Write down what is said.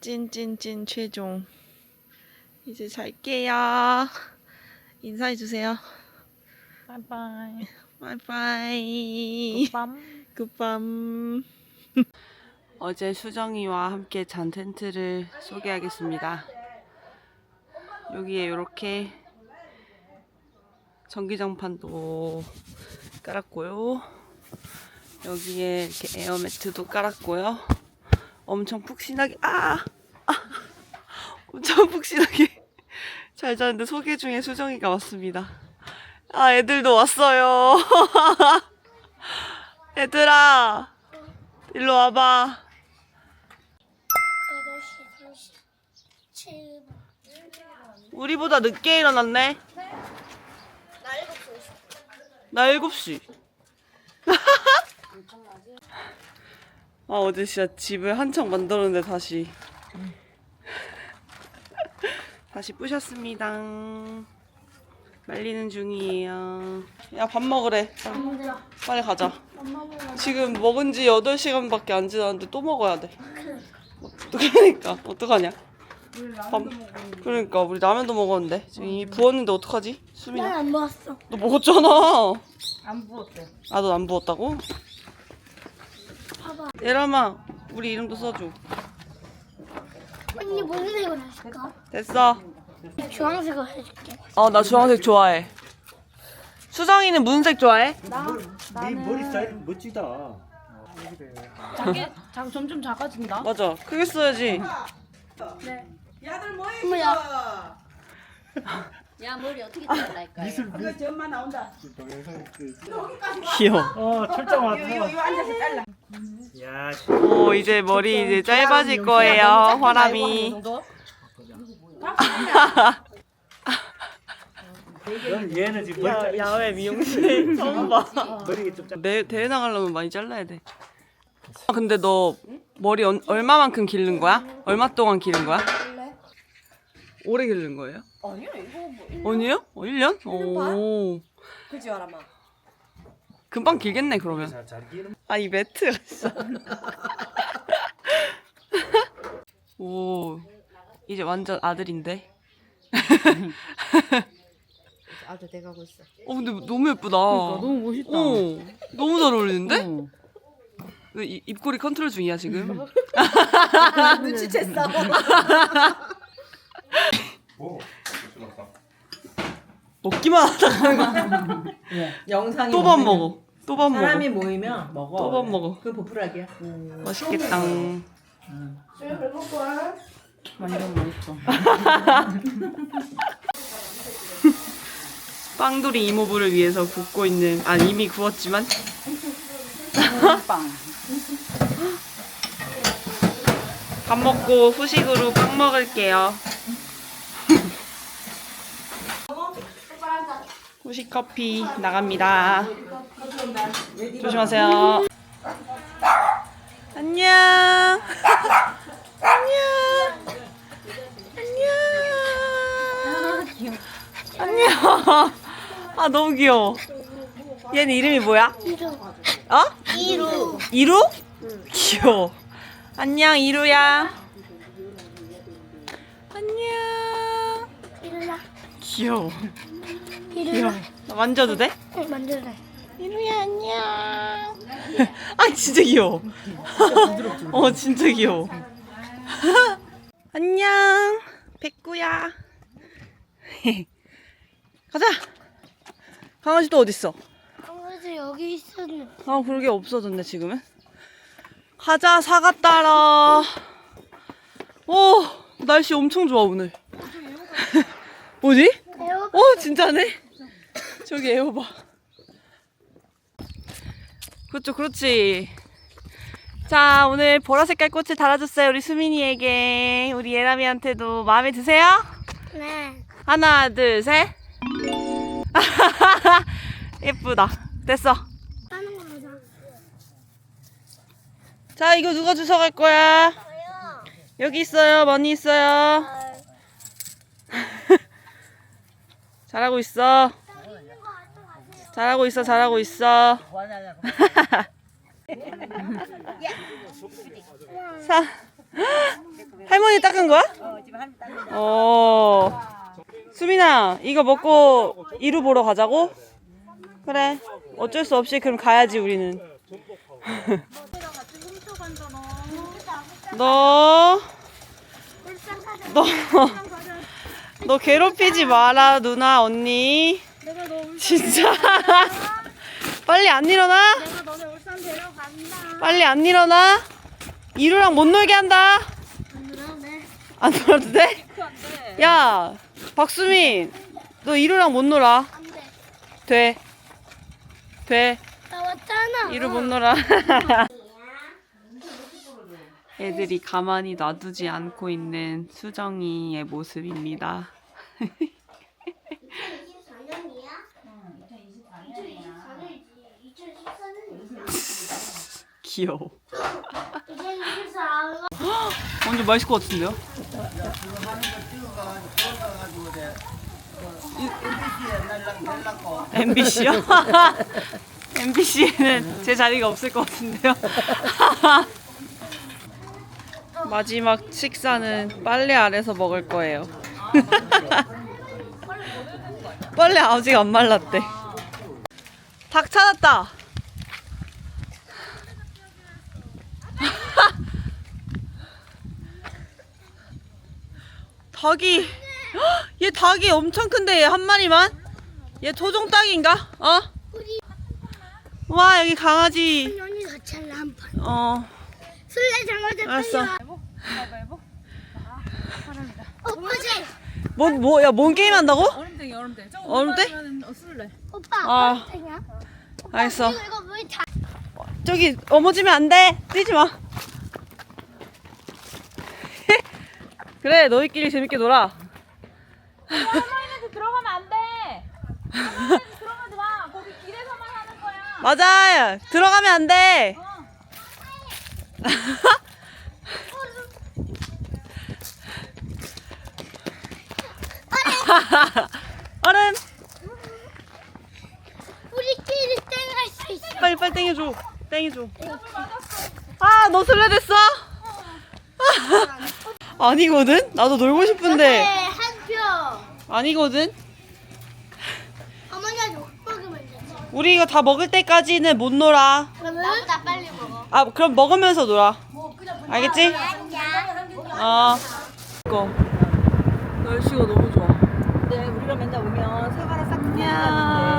찐찐찐 최종. 이제 잘게요. 인사해 주세요. 바이바이. 바이바이. 밤. 굿밤. 어제 수정이와 함께 잔 텐트를 소개하겠습니다. 여기에 이렇게 전기장판도 깔았고요. 여기에 이렇게 에어매트도 깔았고요. 엄청 푹신하게 아, 아 엄청 푹신하게 잘 자는데 소개 중에 수정이가 왔습니다. 아 애들도 왔어요. 얘들아 일로 와봐. 8시 37분. 우리보다 늦게 일어났네. 나 7시 50분. 나 7시. 아, 어제 진짜 집을 한창 만들었는데 다시. 다시 부셨습니다. 말리는 중이에요. 야, 밥 먹으래. 빨리, 빨리 가자. 지금 먹은 지 8시간밖에 안 지났는데 또 먹어야 돼. 그러니까, 어떡하냐? 밥, 그러니까, 우리 라면도 먹었는데. 지금 이미 부었는데 어떡하지? 수민아. 난안 먹었어. 너 먹었잖아. 안 부었대. 아, 너안 부었다고? 봐봐. 예람아, 우리 이름도 써줘. 언니 무슨 색으로 하실까? 됐어. 주황색으로 해줄게. 어, 나 주황색 좋아해. 수정이는 무슨 색 좋아해? 네 머리 스타일 멋지다. 자기 장 점점 작아진다. 맞아. 크게 써야지. 어머야. 야 머리 어떻게 잘랄까? 미술 그 전만 나온다. 동영상 그. 귀여워. 어 왔어. 이거 이거 앉아서 잘라. 야, 씨. 오, 이제 머리 이제 짧아질 거예요, 화람이. 그럼 얘는 지금 머리 야, 야외 미용실 처음 봐. 머리 좀 짜. 내, 대회 나가려면 많이 잘라야 돼. 아, 근데 너 머리 얼, 얼마만큼 기른 거야? 얼마 동안 기른 거야? 오래 기른 거예요? 아니야 이거 뭐 아니에요? 어, 1년? 오. 그지 아라마. 금방 길겠네, 그러면. 잘 자르기는 아, 이 매트가 있어. 오, 이제 완전 아들인데. 아주 돼가고 있어. 어, 근데 너무 예쁘다. 너무 멋있다. 어, 너무 잘 어울리는데? 그 이- 입꼬리 컨트롤 중이야, 지금. 눈치챘어. 먹기만 하다가 영상이 또밥 먹어. 또 밥 먹어. 사람이 모이면 먹어. 또밥 먹어. 그 보풀하기야. 맛있겠다. 완전 맛있어. 빵돌이 이모부를 위해서 굽고 있는, 아, 이미 구웠지만. 빵. 밥 먹고 후식으로 빵 먹을게요. 후식 커피 나갑니다. 조심하세요. 안녕. 안녕. 안녕. 안녕. 아 너무 귀여워. 얘는 이름이 뭐야? 어? 이루. 이루? 귀여워. 안녕 이루야. 안녕. 귀여워. 이루야. 나 만져도 돼? 응, 만들래. 이루야 안녕. 아 진짜 귀여워. 어 진짜 귀여워. 안녕 백구야. 가자. 강아지 또 어디 있어? 강아지 여기 있었는데. 아 그러게 없어졌네 지금은. 가자 사과 따라. 오 날씨 엄청 좋아 오늘. 뭐지? 에어. 어 진짜네. 저기 에어 봐. 그렇죠 그렇지. 자 오늘 보라 색깔 꽃을 달아줬어요 우리 수민이에게 우리 예람이한테도 마음에 드세요? 네. 하나 둘 셋. 예쁘다. 됐어. 하는 거 하자. 자 이거 누가 주워갈 거야? 저요. 여기 있어요. 머니 있어요. 아, 잘하고 있어. 잘하고 있어. 잘하고 있어. 사 할머니 닦은 거야? 어. 수민아, 이거 먹고 이루 보러 가자고? 그래. 어쩔 수 없이 그럼 가야지 우리는. 너, 너, 너 괴롭히지 마라 누나 언니. 진짜. 빨리 안 일어나? 내가 너네 울산 데려간다. 빨리 안 일어나? 이루랑 못 놀게 한다. 그러네. 안 놀아도 돼? 야, 박수민, 너 이루랑 못 놀아. 안 돼. 돼. 돼. 나 왔잖아. 이루 못 놀아. 애들이 가만히 놔두지 않고 있는 수정이의 모습입니다. 2024년이야? 응, 2024년이지. 2014년이지. 귀여워. 2024년. 완전 맛있을 것 같은데요? MBC요? MBC에는 제 자리가 없을 것 같은데요? 마지막 식사는 빨래 아래서 먹을 거예요. 빨래 아직 안 말랐대. 닭 찾았다. 닭이 헉, 얘 닭이 엄청 큰데 얘 한 마리만? 얘 토종 닭인가? 어? 와 여기 강아지 언니 같이 할래 한 판. 어 술래 장어 대 알았어. 오빠지. 뭔 뭐 야 뭔 게임 한다고? 얼음땡이 얼음땡. 저거 얼음땡? 어, 술래. 오빠. 아. 이거 이거 왜 다? 저기 넘어지면 안돼 뛰지 마 그래 너희끼리 재밌게 놀아 할머니한테 들어가면 안 돼. 할머니한테 들어가지 마. 거기 길에서만 하는 거야. 맞아 들어가면 안돼 얼음 우리끼리 땡할 수 있어. 빨리 빨리 땡겨줘 땡겨줘 아 너 술래 됐어? 아니거든? 나도 놀고 네, 싶은데. 한 표. 아니거든? 어머니가 욕 먹으면 되지. 우리 이거 다 먹을 때까지는 못 놀아. 그러면 나보다 빨리 먹어. 아 그럼 먹으면서 놀아. 알겠지? 어. 이거. 날씨가 너무 좋아. 근데 우리가 맨날 오면 사과를 싹야